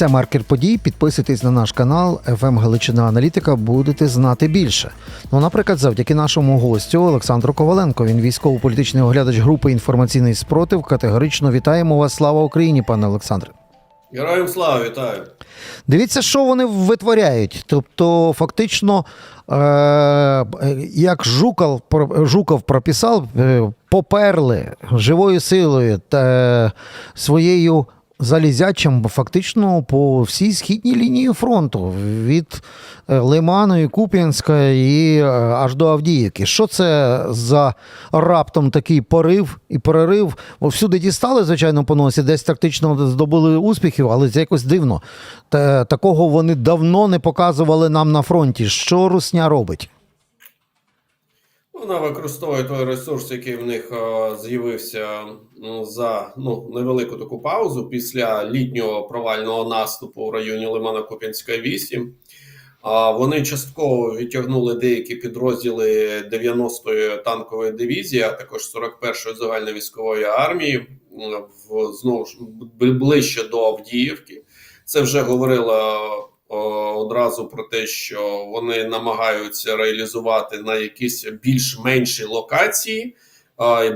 Це маркер подій. Підписуйтесь на наш канал «ФМ Галичина Аналітика. Будете знати більше. Ну, наприклад, завдяки нашому гостю Олександру Коваленко. Він військово-політичний оглядач групи інформаційний спротив. Категорично вітаємо вас. Слава Україні, пане Олександре. Героям слава, вітаю. Дивіться, що вони витворяють. Тобто, фактично, як Жуков, Жуков прописав, е- поперли живою силою та е, своєю залізячим фактично по всій східній лінії фронту від е, Лиману і Куп'янська і е, аж до Авдіївки. Що це за раптом такий порив і перерив? Бо Всюди дістали, звичайно, по носі, десь тактично здобули успіхів, але це якось дивно. Та, такого вони давно не показували нам на фронті. Що Русня робить? Вона використовує той ресурс, який в них е, з'явився за ну, невелику таку паузу після літнього провального наступу в районі Лимана Куп'янська 8. А вони частково відтягнули деякі підрозділи 90-ї танкової дивізії, а також 41-ї загальновійськової армії в знову ж ближче до Авдіївки. Це вже говорило о, одразу про те, що вони намагаються реалізувати на якісь більш-менші локації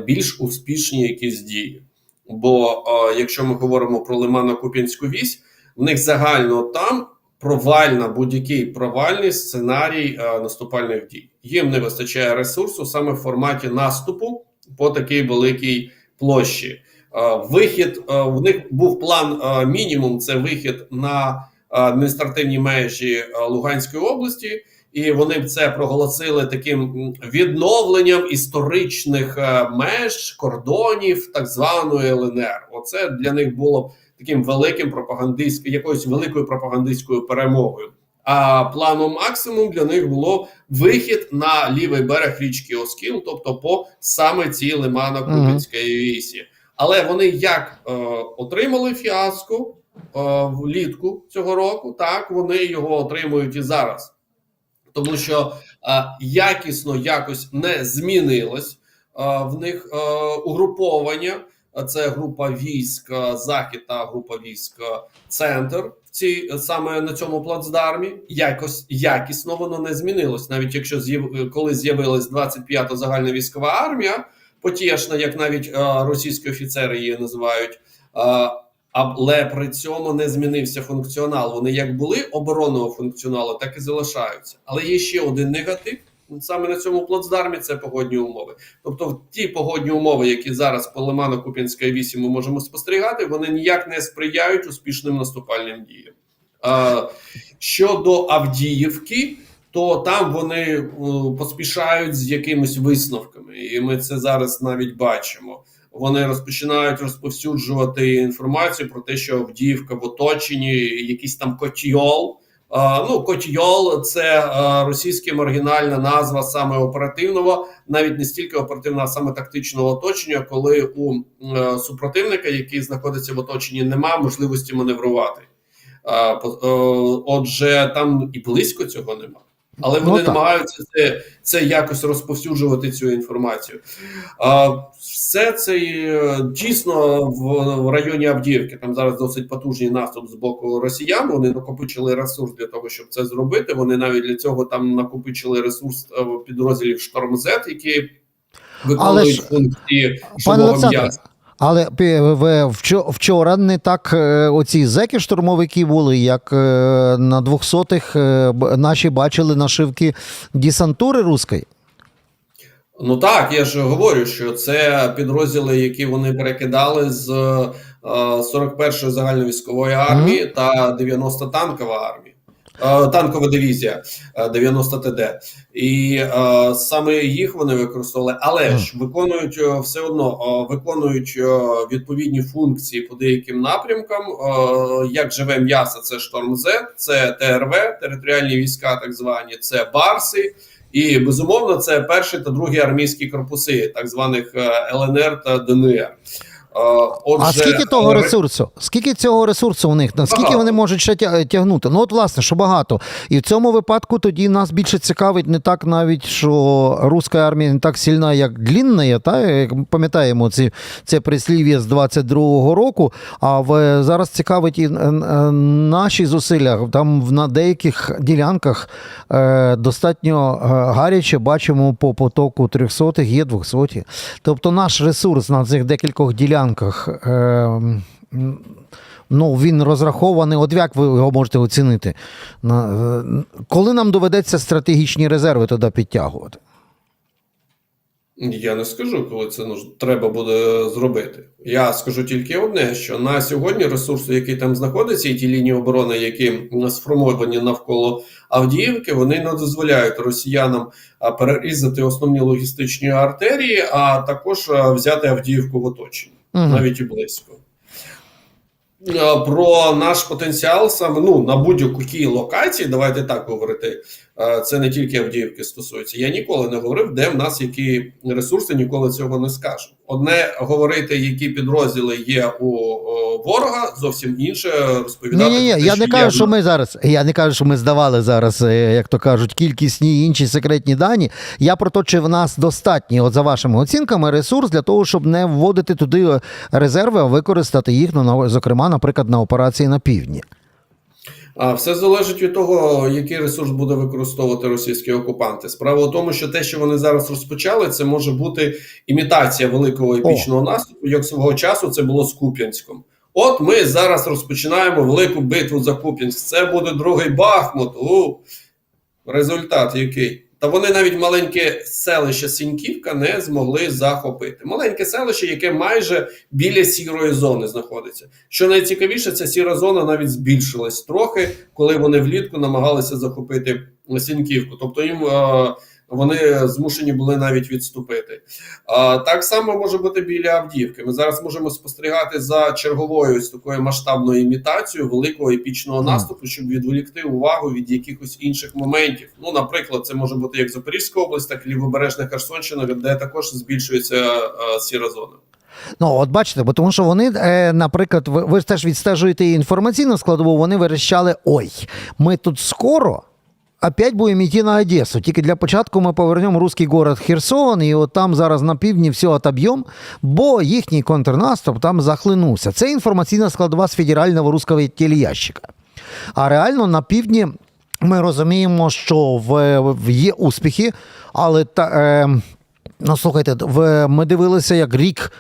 більш успішні якісь дії. Бо якщо ми говоримо про Лимано-Куп'янську вісь, в них загально там провальна будь-який провальний сценарій наступальних дій. Їм не вистачає ресурсу саме в форматі наступу по такій великій площі. Вихід в них був план мінімум. Це вихід на адміністративні межі е, Луганської області, і вони б це проголосили таким відновленням історичних е, меж кордонів так званої ЛНР. Оце для них було б таким великим пропагандистським, якоюсь великою пропагандистською перемогою. А планом максимум для них було вихід на лівий берег річки Оскіл, тобто по саме цій Лимано-Купінської вісі. Але вони як е, отримали фіаско влітку цього року, так вони його отримують і зараз, тому що е, якісно якось не змінилось е, в них е, угруповання. Це група військ е, Захід та група військ е, Центр. В цій саме на цьому плацдармі якось якісно воно не змінилось, навіть якщо з'яв, коли з'явилась 25-та загальна військова армія, потішна, як навіть е, російські офіцери її називають. Але при цьому не змінився функціонал. Вони як були оборонного функціоналу, так і залишаються. Але є ще один негатив. Саме на цьому плацдармі це погодні умови. Тобто, ті погодні умови, які зараз по лимано купінської 8 ми можемо спостерігати, вони ніяк не сприяють успішним наступальним діям. А, щодо Авдіївки, то там вони е, поспішають з якимись висновками, і ми це зараз навіть бачимо. Вони розпочинають розповсюджувати інформацію про те, що Авдіївка в оточенні, якийсь там котьйол. Ну, котьйол це російська маргінальна назва саме оперативного, навіть не стільки оперативного, а саме тактичного оточення, коли у е, супротивника, який знаходиться в оточенні, немає можливості маневрувати. Отже, там і близько цього немає. Але Ну, вони так. намагаються це, це якось розповсюджувати цю інформацію. А, все це дійсно в, в районі Авдіївки. Там зараз досить потужний наступ з боку росіян. Вони накопичили ресурс для того, щоб це зробити. Вони навіть для цього там накопичили ресурс е, підрозділів Штормзет, які виконують ж, функції Пане м'яса. Але вчора не так е, оці зеки штурмовики були, як е, на 200-х е, наші бачили нашивки десантури руської. Ну так, я ж говорю, що це підрозділи, які вони перекидали з е, 41-ї загальновійськової армії та 90 танкова армія. Е, Танкова дивізія е, 90 ТД, і е, саме їх вони використовували, але ж виконують е, все одно е, виконують е, відповідні функції по деяким напрямкам. Е, як живе м'ясо, це Шторм З, це ТРВ, територіальні війська, так звані, це Барси, і безумовно, це перші та другі армійські корпуси, так званих е, ЛНР та ДНР. Отже, а скільки того ресурсу? Скільки цього ресурсу у них? Наскільки Багато. вони можуть ще тягнути? Ну, от, власне, що багато. І в цьому випадку тоді нас більше цікавить не так навіть, що руська армія не так сильна, як длінна, та як ми пам'ятаємо ці, це прислів'я з 22-го року. А в, зараз цікавить і е, е, наші зусилля. Там на деяких ділянках е, достатньо е, гаряче бачимо по потоку 300 є 200 Тобто наш ресурс на цих декількох ділянках. Е, Ну, він розрахований. От як ви його можете оцінити? Е, коли нам доведеться стратегічні резерви туди підтягувати? Я не скажу, коли це треба буде зробити. Я скажу тільки одне: що на сьогодні ресурси, які там знаходяться, і ті лінії оборони, які сформовані навколо Авдіївки, вони не дозволяють росіянам перерізати основні логістичні артерії, а також взяти Авдіївку в оточення, Мгм. навіть і близько. Про наш потенціал саме ну на будь-якій локації, давайте так говорити. Е, Це не тільки Авдіївки стосується. Я ніколи не говорив, де в нас які ресурси, ніколи цього не скажу. Одне говорити, які підрозділи є у ворога, зовсім інше розповідати. Ні, ні, ні. те, Я не кажу, в що ми зараз. Я не кажу, що ми здавали зараз, е, як то кажуть, кількісні інші секретні дані. Я про те, чи в нас достатній, от за вашими оцінками, ресурс для того, щоб не вводити туди е, резерви, а використати їх, на- зокрема, наприклад, на операції на півдні. А все залежить від того, який ресурс буде використовувати російські окупанти. Справа в тому, що те, що вони зараз розпочали, це може бути імітація великого епічного наступу, як свого часу це було з Куп'янськом. От ми зараз розпочинаємо велику битву за Куп'янськ. Це буде другий Бахмут. У результат який? Та вони навіть маленьке селище Сіньківка не змогли захопити. Маленьке селище, яке майже біля сірої зони знаходиться. Що найцікавіше, ця сіра зона навіть збільшилась трохи, коли вони влітку намагалися захопити Сіньківку. Тобто їм е, вони змушені були навіть відступити. А так само може бути біля Авдіївки. Ми зараз можемо спостерігати за черговою ось такою масштабною імітацією великого епічного наступу, щоб відволікти увагу від якихось інших моментів. Ну, наприклад, це може бути як Запорізька область, так і лівобережна Херсонщина, де також збільшується е, сіра зона. Ну, от бачите, бо тому що вони, е, наприклад, ви, ви ж теж відстежуєте інформаційну складову, вони вирішали: ой, ми тут скоро. Опять будемо йти на Одесу. Тільки для початку ми повернемо русський город Херсон, і от там зараз на півдні все отоб'ємо, бо їхній контрнаступ там захлинувся. Це інформаційна складова з федерального руського телеящика. А реально на півдні ми розуміємо, що в, в є успіхи, але та. Е, Ну, слухайте, ми дивилися, як рік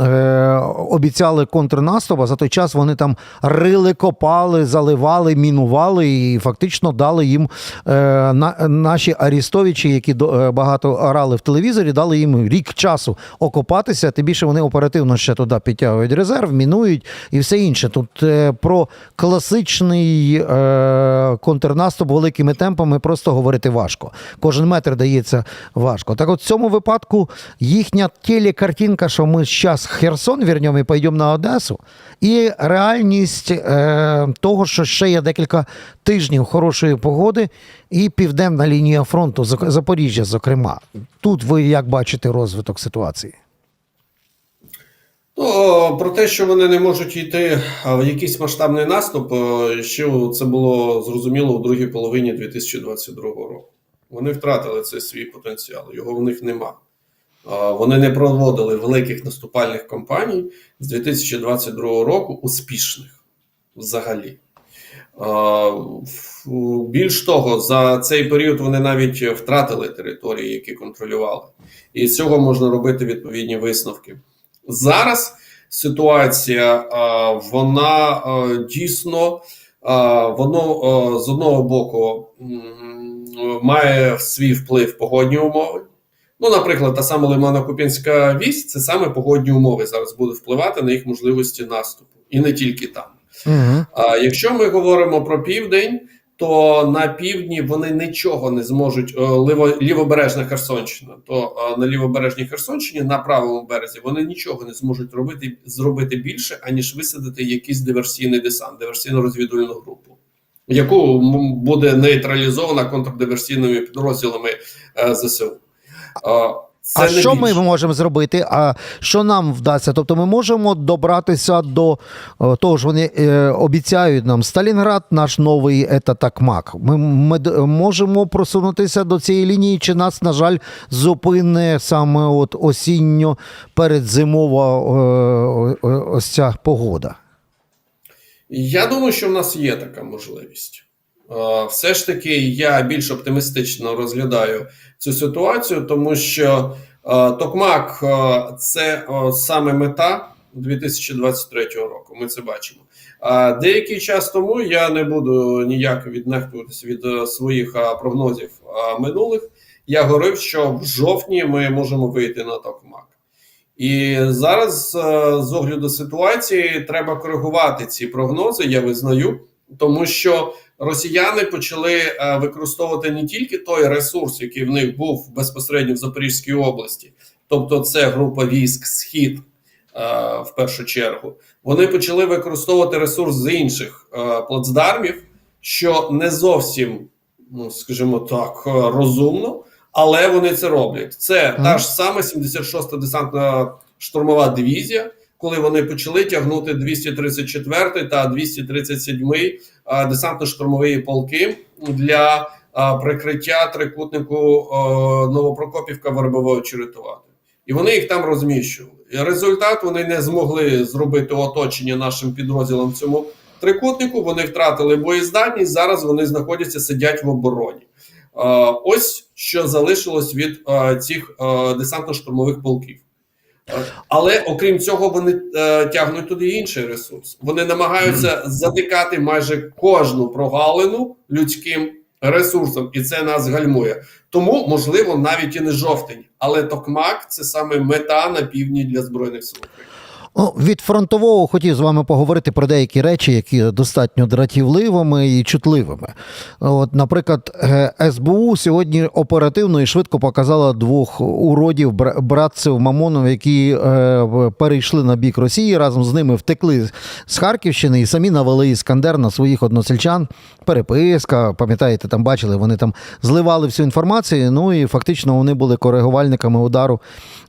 е, обіцяли контрнаступ, а за той час вони там рили, копали, заливали, мінували і фактично дали їм е, на, наші арістовичі, які до, е, багато орали в телевізорі, дали їм рік часу окопатися. Тим більше вони оперативно ще туди підтягують резерв, мінують і все інше. Тут е, про класичний е, контрнаступ великими темпами просто говорити важко. Кожен метр дається важко. Так от в цьому випадку їхня телекартинка, що ми зараз Херсон вернемо і пойдемо на Одесу, і реальність е, того, що ще є декілька тижнів хорошої погоди, і південна лінія фронту, Запоріжжя, зокрема. Тут ви як бачите розвиток ситуації? Ну, про те, що вони не можуть йти в якийсь масштабний наступ, е, ще це було зрозуміло у другій половині 2022 року. Вони втратили цей свій потенціал, його в них нема. Вони не проводили великих наступальних кампаній з 2022 року успішних взагалі. Більш того, за цей період вони навіть втратили території, які контролювали. І з цього можна робити відповідні висновки. Зараз ситуація вона дійсно воно з одного боку має свій вплив погодні умови. Ну, наприклад, та сама Лимано-Куп'янська вісь це саме погодні умови зараз буде впливати на їх можливості наступу, і не тільки там. Угу. А якщо ми говоримо про південь, то на півдні вони нічого не зможуть е, ліво, лівобережна Херсонщина. То е, на лівобережній Херсонщині на правому березі вони нічого не зможуть робити зробити більше, аніж висадити якийсь диверсійний десант, диверсійно-розвідувальну групу, яку буде нейтралізована контрдиверсійними підрозділами е, ЗСУ. Це а що більше. ми можемо зробити? А що нам вдасться? Тобто ми можемо добратися до е, того ж вони е, обіцяють нам Сталінград, наш новий ета Такмак. Ми, ми можемо просунутися до цієї лінії, чи нас, на жаль, зупине саме от осінньо передзимова е, ось ця погода. Я думаю, що в нас є така можливість. Е, Все ж таки, я більш оптимістично розглядаю цю ситуацію, тому що е, Токмак е, це саме мета 2023 року. Ми це бачимо. А деякий час тому я не буду ніяк віднехтуватися від своїх прогнозів минулих. Я говорив, що в жовтні ми можемо вийти на Токмак. І зараз, з огляду ситуації, треба коригувати ці прогнози. Я визнаю, тому що росіяни почали е, використовувати не тільки той ресурс, який в них був безпосередньо в Запорізькій області, тобто це група військ Схід е, в першу чергу. Вони почали використовувати ресурс з інших е, плацдармів, що не зовсім, ну скажімо так, розумно. Але вони це роблять. Це Мгм. та ж саме 76-та десантна штурмова дивізія, коли вони почали тягнути 234 та 237 а, десантно-штурмові полки для прикриття трикутнику Новопрокопівка Вербового Черетувати. І вони їх там розміщували. Результат вони не змогли зробити оточення нашим підрозділам в цьому трикутнику. Вони втратили боєздатність. Зараз вони знаходяться, сидять в обороні. Ось що залишилось від цих десантно-штурмових полків. Але окрім цього, вони е, тягнуть туди інший ресурс. Вони намагаються затикати майже кожну прогалину людським ресурсом, і це нас гальмує. Тому, можливо, навіть і не жовтень, але токмак це саме мета на півдні для збройних сил України. Ну, від фронтового хотів з вами поговорити про деякі речі, які достатньо дратівливими і чутливими. От, наприклад, е, СБУ сьогодні оперативно і швидко показала двох уродів, братців Мамонов, які е, перейшли на бік Росії, разом з ними втекли з Харківщини і самі навели іскандер на своїх односельчан. Переписка, пам'ятаєте, там бачили, вони там зливали всю інформацію. Ну і фактично вони були коригувальниками удару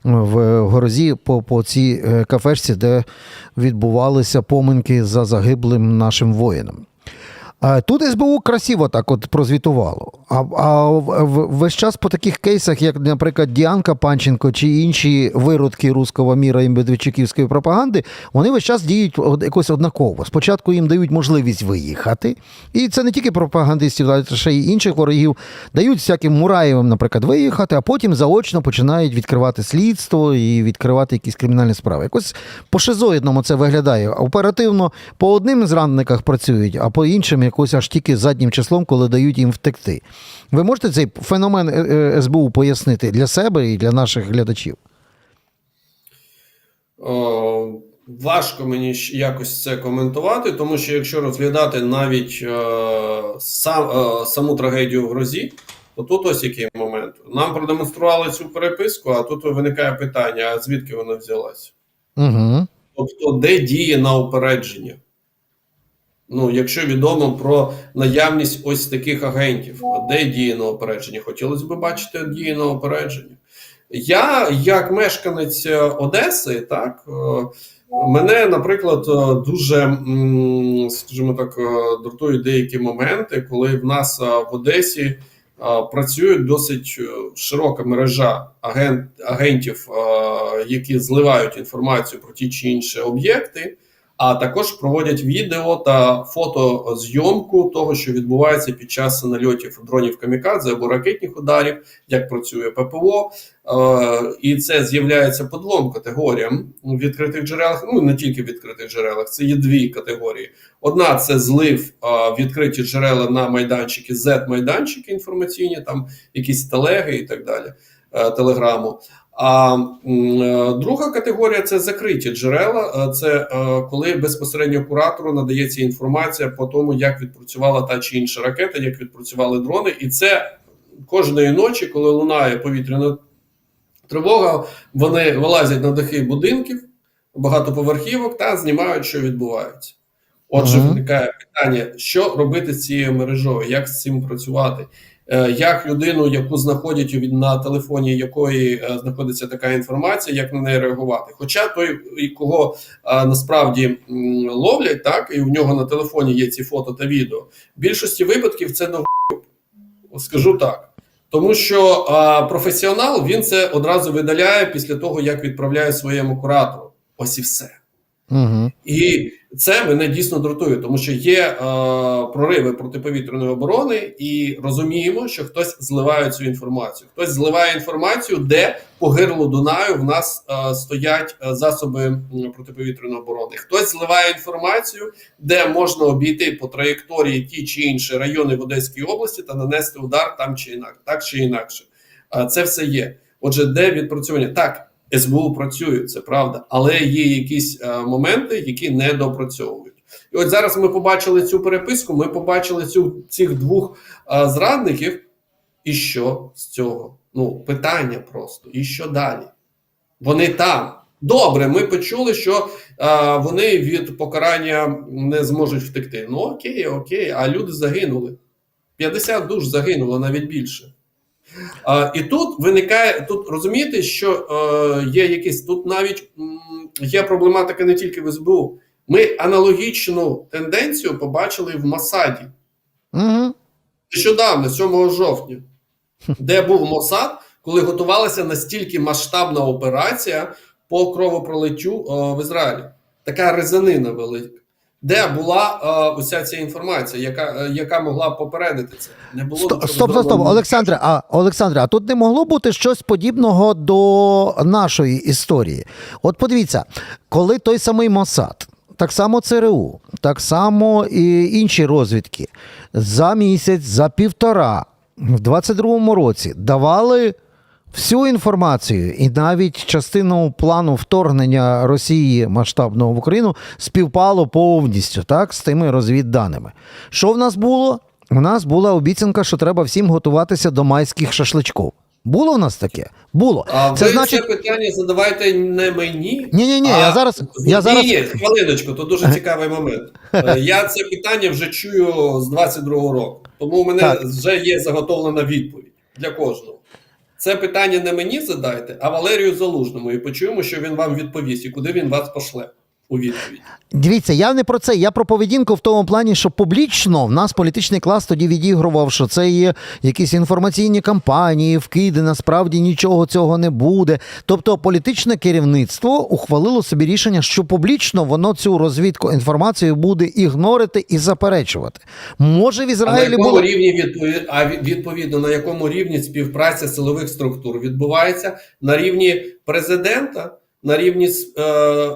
в Горозі по, по цій е, кафешці, де відбувалися поминки за загиблим нашим воїном. Тут СБУ красиво так от прозвітувало. А, а весь час по таких кейсах, як, наприклад, Діанка Панченко чи інші виродки руського міра і медведчуківської пропаганди, вони весь час діють якось однаково. Спочатку їм дають можливість виїхати, і це не тільки пропагандистів, а ще й інших ворогів. Дають всяким Мураєвим, наприклад, виїхати, а потім заочно починають відкривати слідство і відкривати якісь кримінальні справи. Якось по шизоїдному це виглядає. Оперативно по одним зрадниках працюють, а по іншим якось аж тільки заднім числом, коли дають їм втекти. Ви можете цей феномен е, е, СБУ пояснити для себе і для наших глядачів? О, важко мені якось це коментувати, тому що якщо розглядати навіть е, сам, е, саму трагедію в грозі, то тут ось який момент. Нам продемонстрували цю переписку, а тут виникає питання: а звідки вона взялася? Угу. Тобто, де діє на упередження? Ну, якщо відомо про наявність ось таких агентів, де діє на опередження? Хотілося б бачити дії на опередження. Я, як мешканець е, Одеси, так е, мене, наприклад, е, дуже, скажімо так, дратують деякі моменти, коли в нас в Одесі працює досить широка мережа агент, агентів, які зливають інформацію про ті чи інші об'єкти, а також проводять відео та фотозйомку того, що відбувається під час нальотів дронів камікадзе або ракетних ударів, як працює ППО. Е, і це з'являється по двом категоріям у відкритих джерелах. Ну не тільки в відкритих джерелах, це є дві категорії. Одна це злив е, відкриті джерела на майданчики, Z-майданчики інформаційні, там якісь телеги і так далі, е, телеграму. А е, друга категорія це закриті джерела. Е, Це е, коли безпосередньо куратору надається інформація по тому, як відпрацювала та чи інша ракета, як відпрацювали дрони, і це кожної ночі, коли лунає повітряна тривога, вони вилазять на дахи будинків, багатоповерхівок та знімають, що відбувається. Отже, виникає питання, що робити з цією мережою, як з цим працювати. Е, як людину, яку знаходять на телефоні, якої е, знаходиться така інформація, як на неї реагувати. Хоча той, кого е, насправді ловлять, так і в нього на телефоні є ці фото та відео. В більшості випадків це до скажу так. Тому що а, професіонал він це одразу видаляє після того, як відправляє своєму куратору. Ось і все. Угу. І це мене дійсно дратує, тому що є е, прориви протиповітряної оборони, і розуміємо, що хтось зливає цю інформацію. Хтось зливає інформацію, де по гирлу Дунаю в нас е, стоять е, засоби протиповітряної оборони. Хтось зливає інформацію, де можна обійти по траєкторії ті чи інші райони в Одеській області та нанести удар там чи інакше, так чи інакше. Е, це все є. Отже, де відпрацювання? Так, СБУ працює, це правда, але є якісь е, моменти, які не допрацьовують. І от зараз ми побачили цю переписку. Ми побачили цю цих двох е, зрадників. І що з цього? Ну, питання просто. І що далі? Вони там. Добре, ми почули, що е, вони від покарання не зможуть втекти. Ну окей, окей, а люди загинули. 50 душ загинуло навіть більше. А, і тут виникає тут розумієте, що е, є якісь тут навіть є проблематика не тільки в СБУ. Ми аналогічну тенденцію побачили в Масаді Угу. нещодавно, 7 жовтня, де був Мосад, коли готувалася настільки масштабна операція по кровопролиттю е, в Ізраїлі. Така резанина велика. Де була е, уся ця інформація, яка, е, яка могла попередити це? Не було стоп, стоп, стоп. Олександре, а Олександре, а тут не могло бути щось подібного до нашої історії. От подивіться, коли той самий Мосад, так само ЦРУ, так само і інші розвідки за місяць, за півтора в 22-му році давали всю інформацію і навіть частину плану вторгнення Росії масштабного в Україну співпало повністю так, з тими розвідданими. Що в нас було? У нас була обіцянка, що треба всім готуватися до майських шашличків. Було в нас таке? Було. А Це ви значить. це питання задавайте не мені. Ні, ні, ні, а- я зараз. Я ні, зараз... ні, хвилиночку, то дуже цікавий момент. Е, Я це питання вже чую з 22-го року, тому у мене Так. вже є заготовлена відповідь для кожного. Це питання не мені задайте, а Валерію Залужному, і почуємо, що він вам відповість, і куди він вас пошле у відповідь. Дивіться, я не про це. Я про поведінку в тому плані, що публічно в нас політичний клас тоді відігрував, що це є якісь інформаційні кампанії, вкиди. Насправді нічого цього не буде. Тобто, політичне керівництво ухвалило собі рішення, що публічно воно цю розвідку інформацію буде ігнорити і заперечувати. Може, в А на Ізраїлі якому було рівні відповідь, а відповідно на якому рівні співпраця силових структур відбувається на рівні президента, на рівні е,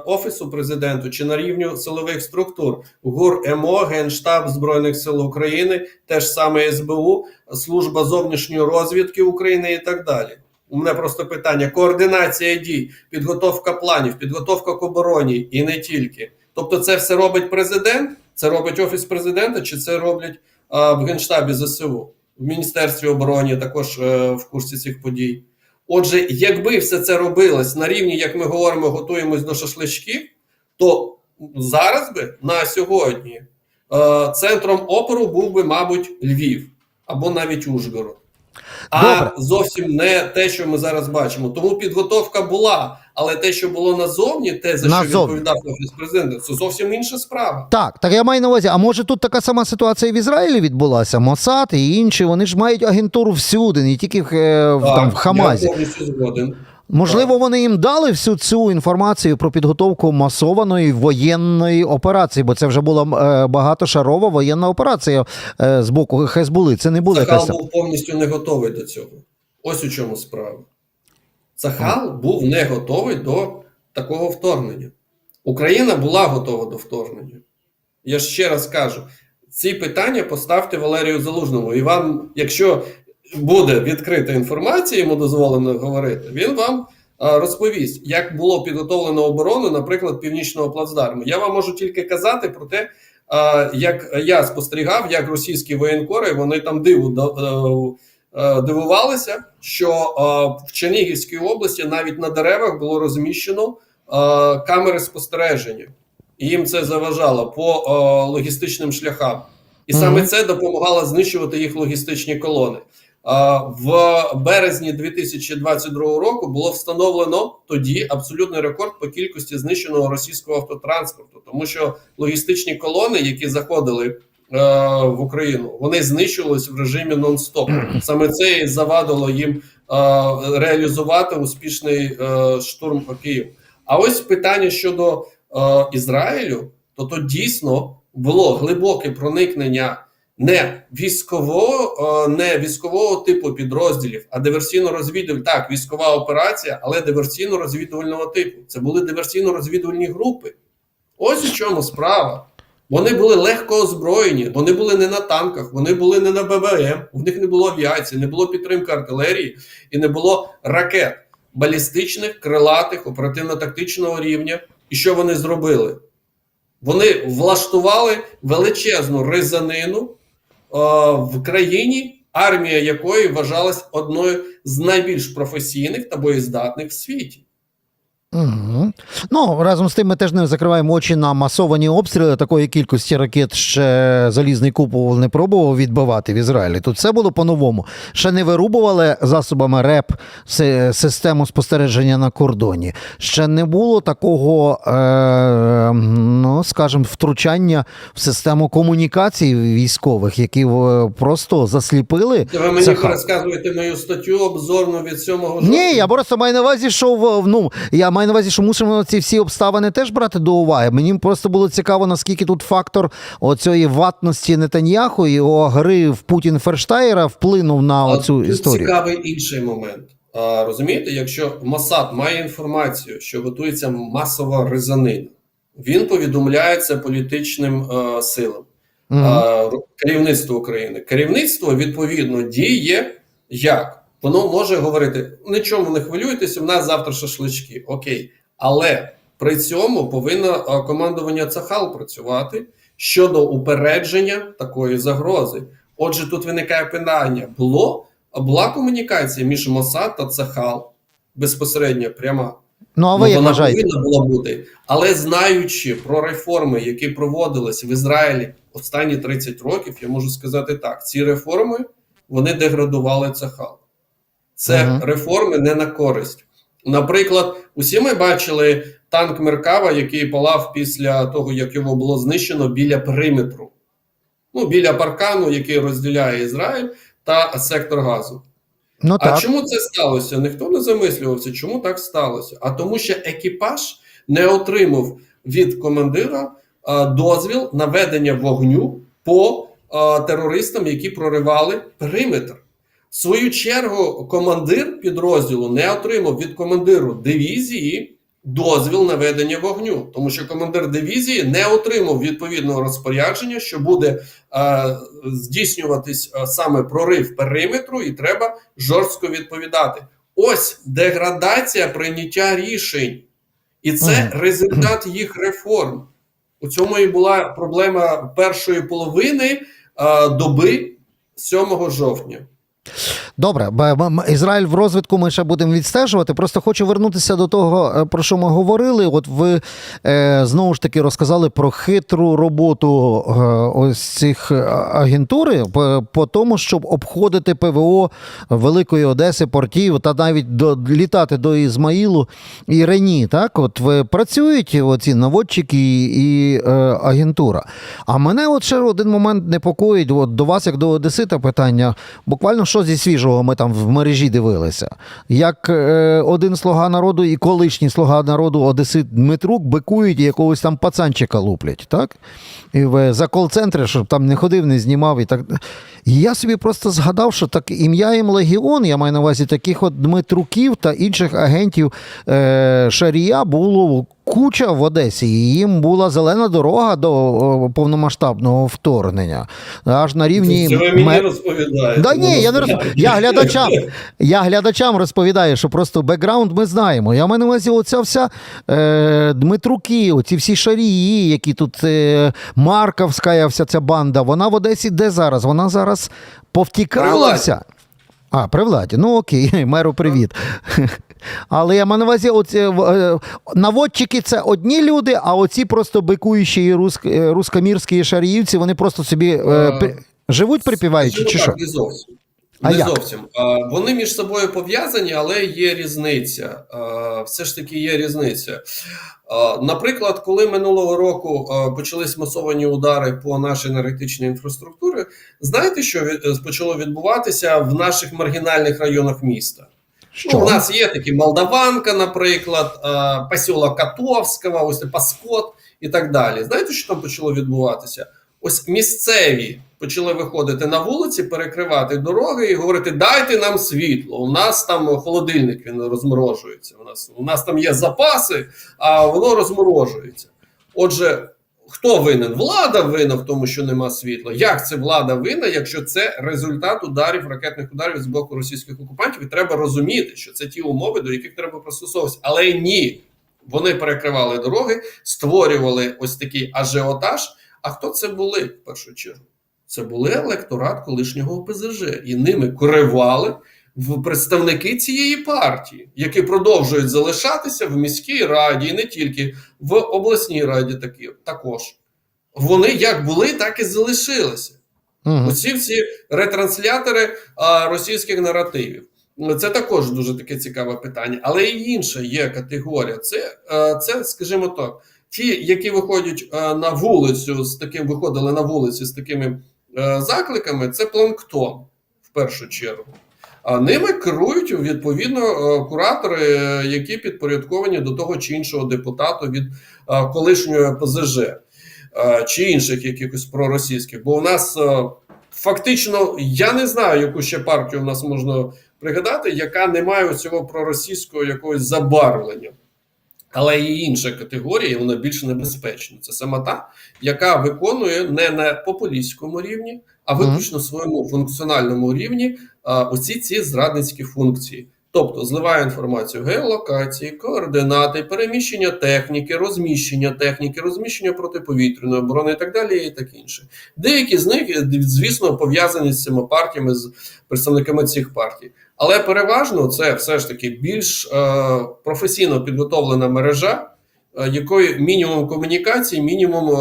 офісу президенту чи на рівні силових структур ГУР МО, Генштаб Збройних сил України, теж саме СБУ, служба зовнішньої розвідки України і так далі. У мене просто питання: координація дій, підготовка планів, підготовка к обороні і не тільки. Тобто, це все робить президент, це робить офіс президента, чи це роблять а, в Генштабі ЗСУ, в Міністерстві оборони також е, в курсі цих подій. Отже, якби все це робилось на рівні, як ми говоримо, готуємось до шашличків, то зараз би на сьогодні е, центром опору був би, мабуть, Львів або навіть Ужгород. А Добре. зовсім не те, що ми зараз бачимо. Тому підготовка була, але те, що було назовні, те, за що відповідав офіс президента, це зовсім інша справа. Так, так я маю на увазі. А може тут така сама ситуація і в Ізраїлі відбулася? Мосад і інші, вони ж мають агентуру всюди, не тільки в, так, там, в Хамазі. Я повністю згоден. Можливо, вони їм дали всю цю інформацію про підготовку масованої воєнної операції, бо це вже була е, багатошарова воєнна операція е, з боку Хезбули. Це не було Захал якась. був повністю не готовий до цього. Ось у чому справа. Захал був не готовий до такого вторгнення. Україна була готова до вторгнення. Я ще раз кажу: ці питання поставте Валерію Залужному. І вам, якщо буде відкрита інформація, йому дозволено говорити, він вам розповість, як було підготовлено оборону, наприклад, північного плацдарму. Я вам можу тільки казати про те, як я спостерігав, як російські воєнкори вони там диву е, е, дивувалися, що е, в Чернігівській області навіть на деревах було розміщено е, камери спостереження, і їм це заважало по е, логістичним шляхам. І саме це допомагало знищувати їх логістичні колони. В березні 2022 року було встановлено тоді абсолютний рекорд по кількості знищеного російського автотранспорту, тому що логістичні колони, які заходили е, в Україну, вони знищувалися в режимі нон-стоп. Саме це і завадило їм е, реалізувати успішний е, штурм по Києву. А ось питання щодо Ізраїлю, то то дійсно було глибоке проникнення не військового, е, не військового типу підрозділів, а диверсійно-розвідувальних. Так, військова операція, але диверсійно-розвідувального типу. Це були диверсійно-розвідувальні групи. Ось у чому справа. Вони були легко озброєні, вони були не на танках, вони були не на ББМ, у них не було авіації, не було підтримки артилерії і не було ракет балістичних, крилатих, оперативно-тактичного рівня. І що вони зробили? Вони влаштували величезну ризанину в країні, армія якої вважалась одною з найбільш професійних та боєздатних в світі. Угу. Ну разом з тим, ми теж не закриваємо очі на масовані обстріли. Такої кількості ракет ще залізний купол не пробував відбивати в Ізраїлі. Тут все було по-новому. Ще не вирубували засобами РЕП систему спостереження на кордоні. Ще не було такого, е, ну скажімо, втручання в систему комунікацій військових, які е, просто засліпили. Ви мені розказуєте мою статтю обзорну від 7 жовтня? Ні, я просто маю на увазі, що в- ну я маю на увазі, що мусимо ці всі обставини теж брати до уваги. Мені просто було цікаво, наскільки тут фактор оцієї ватності Нетаньяху і його гри в Путін Ферштаєра вплинув на А оцю тут історію. цікавий інший момент. А, розумієте, якщо Масад має інформацію, що готується масова ризанина, він повідомляє це політичним е, силам. Мгм. а, керівництво України. Керівництво відповідно діє як? Воно може говорити: нічому не хвилюйтеся, в нас завтра шашлички. Окей. Але при цьому повинно командування Цахал працювати щодо упередження такої загрози. Отже, тут виникає питання: було була комунікація між Мосад та Цахал безпосередньо пряма. Ну а ви Ну, як вона вважаєте? повинна була бути. Але знаючи про реформи, які проводились в Ізраїлі останні 30 років, я можу сказати так: ці реформи вони деградували Цахал. Це Мгм. реформи не на користь. Наприклад, усі ми бачили танк Меркава, який палав після того, як його було знищено біля периметру, ну біля паркану, який розділяє Ізраїль та сектор газу. Ну А так. чому це сталося? Ніхто не замислювався, чому так сталося. А тому, що екіпаж не отримав від командира а, дозвіл на ведення вогню по а, терористам, які проривали периметр. В свою чергу, командир підрозділу не отримав від командиру дивізії дозвіл на ведення вогню, тому що командир дивізії не отримав відповідного розпорядження, що буде е, здійснюватись е, саме прорив периметру, і треба жорстко відповідати. Ось деградація прийняття рішень, і це результат їх реформ. У цьому і була проблема першої половини е, доби 7 жовтня. Uh, Добре, Ізраїль в розвитку ми ще будемо відстежувати. Просто хочу вернутися до того, е, про що ми говорили. От ви е, знову ж таки розказали про хитру роботу е, ось цих агентури по, тому, щоб обходити ПВО Великої Одеси, портів та навіть до літати до Ізмаїлу і Рені. Так, от ви працюють оці наводчики і, і агентура. А мене от ще один момент непокоїть. От до вас, як до Одесита, питання. Буквально що зі свіжого ми там в мережі дивилися. Як е, один слуга народу і колишній слуга народу Одесит Дмитрук бикують і якогось там пацанчика луплять, так? І в, за кол-центри, щоб там не ходив, не знімав і так. І я собі просто згадав, що так ім'я їм Легіон, я маю на увазі таких от Дмитруків та інших агентів е, Шарія було куча в Одесі. І їм була зелена дорога до повномасштабного вторгнення. Аж на рівні. Це ви мені розповідаєте. Да ні, я не роз... насправді. я глядачам. Я глядачам розповідаю, що просто бекграунд ми знаємо. Я маю на увазі оця вся е, Дмитруки, оці всі шарії, які тут е, Марковська, вся ця банда. Вона в Одесі де зараз? Вона зараз повтікала При вся. А, при владі. Ну окей, меру привіт. Але я маю на увазі, оці, е, наводчики це одні люди, а оці просто бикуючі руск, е, рускомірські шаріївці, вони просто собі е, Е, при- живуть припіваючи, чи що? Не зовсім. А не як? зовсім. Вони між собою пов'язані, але є різниця. Все ж таки є різниця. Наприклад, коли минулого року почались масовані удари по нашій енергетичній інфраструктурі, знаєте, що почало відбуватися в наших маргінальних районах міста? Що? Ну, у нас є такі Молдаванка, наприклад, е, посілок Котовського, ось Паскот і так далі. Знаєте, що там почало відбуватися? Ось місцеві почали виходити на вулиці, перекривати дороги і говорити: дайте нам світло. У нас там холодильник він розморожується. У нас у нас там є запаси, а воно розморожується. Отже, хто винен? Влада винна в тому, що нема світла. Як це влада винна, якщо це результат ударів, ракетних ударів з боку російських окупантів? І треба розуміти, що це ті умови, до яких треба пристосовуватися. Але ні, вони перекривали дороги, створювали ось такий ажіотаж. А хто це були в першу чергу? Це були електорат колишнього ОПЗЖ, і ними керували в представники цієї партії, які продовжують залишатися в міській раді, і не тільки в обласній раді такі, також. Вони як були, так і залишилися. Мгм. Оці всі ретранслятори а, російських наративів. Це також дуже таке цікаве питання. Але і інша є категорія. Це, е, це скажімо так, ті, які виходять е, на вулицю з таким, виходили на вулиці з такими е, закликами, це планктон в першу чергу. А ними керують відповідно е, куратори, е, які підпорядковані до того чи іншого депутату від е, колишньої ПЗЖ чи інших якихось проросійських. Бо у нас фактично я не знаю, яку ще партію у нас можна пригадати, яка не має цього проросійського якогось забарвлення. Але є інша категорія, і вона більш небезпечна. Це саме та, яка виконує не на популістському рівні, а виключно своєму функціональному рівні оці ці зрадницькі функції. Тобто зливає інформацію геолокації, координати, переміщення техніки, розміщення техніки, розміщення протиповітряної оборони і так далі, і так інше. Деякі з них, звісно, пов'язані з цими партіями, з представниками цих партій. Але переважно це все ж таки більш е, професійно підготовлена мережа, е, якої мінімум комунікації, мінімум е,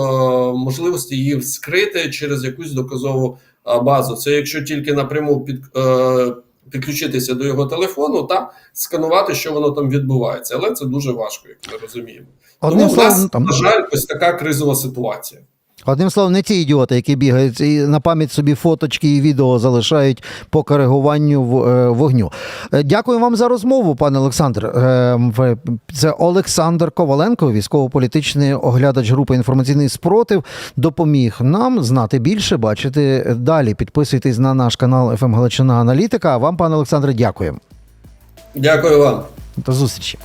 можливості її вскрити через якусь доказову базу. Це якщо тільки напряму під, е, підключитися до його телефону та сканувати, що воно там відбувається. Але це дуже важко, як ми розуміємо. Одним Тому в нас, там- на жаль, ось така кризова ситуація. Одним словом, не ті ідіоти, які бігають і на пам'ять собі фоточки і відео залишають по коригуванню в- е, вогню. Е, Дякую вам за розмову, пане Олександр. Е, Це Олександр Коваленко, військово-політичний оглядач групи інформаційний спротив, допоміг нам знати більше, бачити далі. Підписуйтесь на наш канал «ФМ Галичина Аналітика. А вам, пане Олександре, дякую. Дякую вам. До зустрічі.